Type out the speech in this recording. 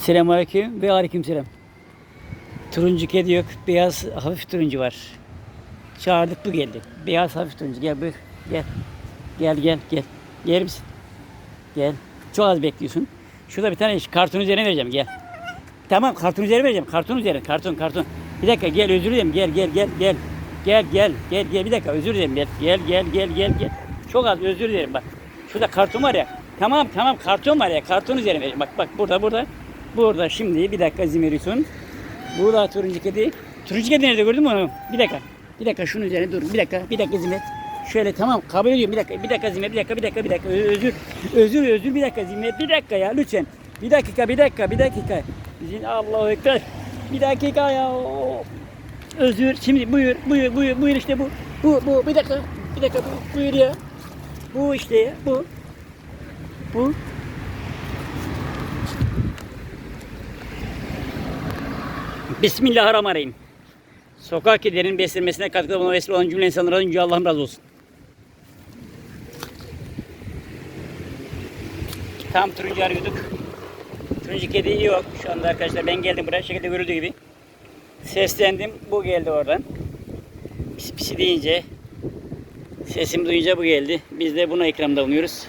Selamünaleyküm ve aleykümselam. Turuncu kedi yok. Beyaz hafif turuncu var. Çağırdık bu geldi. Beyaz hafif turuncu. Gel buyur. Gel. Gel gel gel. Yer misin? Gel. Çok az bekliyorsun. Şurada bir tane karton üzerine vereceğim. Gel. Tamam karton üzerine vereceğim. Karton üzerine. Karton karton. Bir dakika gel özür dilerim. Gel gel gel gel. Gel gel gel gel bir dakika özür dilerim. Gel gel gel gel gel gel. Çok az özür dilerim bak. Şurada karton var ya. Tamam tamam karton var ya. Karton üzerine vereceğim. Bak bak burada burada. Burada şimdi bir dakika izin veriyorsun. Burada turuncu kedi. Turuncu kedi nerede gördün mü onu? Bir dakika. Bir dakika şunun üzerine dur. Bir dakika. Bir dakika izin. Şöyle tamam kabul ediyorum. Bir dakika. Bir dakika izin. Bir dakika. Bir dakika. Bir dakika. Özür. Özür. Özür. Bir dakika izin. Bir dakika ya lütfen. Bir dakika. Bir dakika. Bir dakika. İzin Allahu Ekber. Bir dakika ya. Özür. Şimdi buyur. Buyur. Buyur. Buyur işte bu. Bu. Bu. Bir dakika. Bir dakika. Bu. Buyur ya. Bu işte ya. Bu. Bu. Bismillahirrahmanirrahim. Sokak kedilerinin beslenmesine katkıda bulunan vesile olan cümle insanlardan önce Allah'ım razı olsun. Tam turuncu arıyorduk. Turuncu kedi yok şu anda arkadaşlar. Ben geldim buraya şekilde görüldüğü gibi. Seslendim. Bu geldi oradan. Pisi pisi deyince sesimi duyunca bu geldi. Biz de buna ikramda bulunuyoruz.